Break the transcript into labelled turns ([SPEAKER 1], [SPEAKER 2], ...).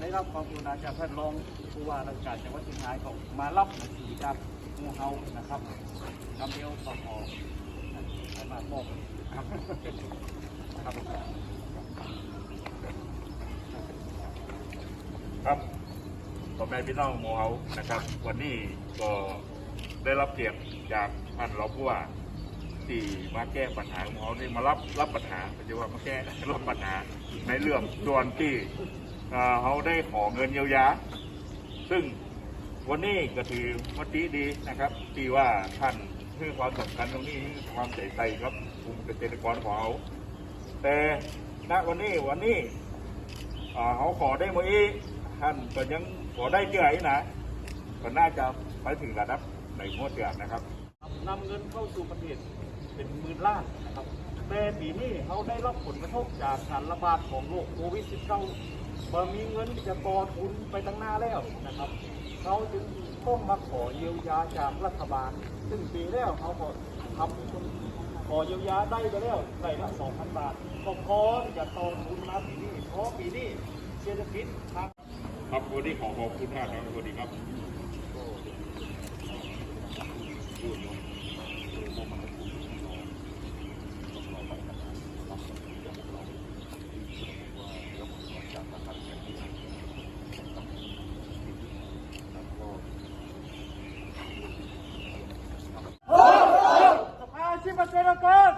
[SPEAKER 1] ได้รับความกรุณาจากท่านรองผู้ว่าราชการจังหวัดเชียงรายเขามารับหนังสือจากหมู่เฮานะครับนำเดียวขอขอให้มามอบครับครับ
[SPEAKER 2] ครับพ่อแม่พี่น้องโมเฮานะครับ วันนี้ก็ได้รับเกียรติจากท่านรองผู้ว่าที่มาแก้ปัญหาของเขานี่มารับรับปัญหาไม่ใช่ว่ามาแก้รับปัญหาในเรื่องส่วนที่ เขาได้ขอเงินเยียวยา ซึ่งวันนี้ก็ถือมติดีนะครับ ที่ว่าท่านให้ความสำคัญตรงนี้ความใส่ใจครับกลุ่มเกษตรกรของเขาแต่ณวันนี้วันนี้เขาขอได้ไหมท่านก็ยังขอได้เจอไอ้นะก็น่าจะไปถึงระดับในงวดเดือนนะครับ
[SPEAKER 1] นำเงินเข้าสู่ประเทศเป็นหมื่นล้านนะครับแต่ปีนี้เขาได้รับผลกระทบจากการระบาดของโรคโควิด -19 เมื่อมีเงินจะต่อทุนไปตั้งหน้าแล้วนะครับเขาจึงต้องมาขอเยียวยาจากรัฐบาล ซึ่งปีแล้วเขาก็ทำขอเยียวยาได้ไปแล้วได้ละสองพันบาทก็พอที่จะต่อทุนมาปีนี้เพราะปีนี้เศรษฐกิจครับ
[SPEAKER 2] ครับวันนี้ขอขอบคุณท่านครับสวัสดีครับ तेरा काम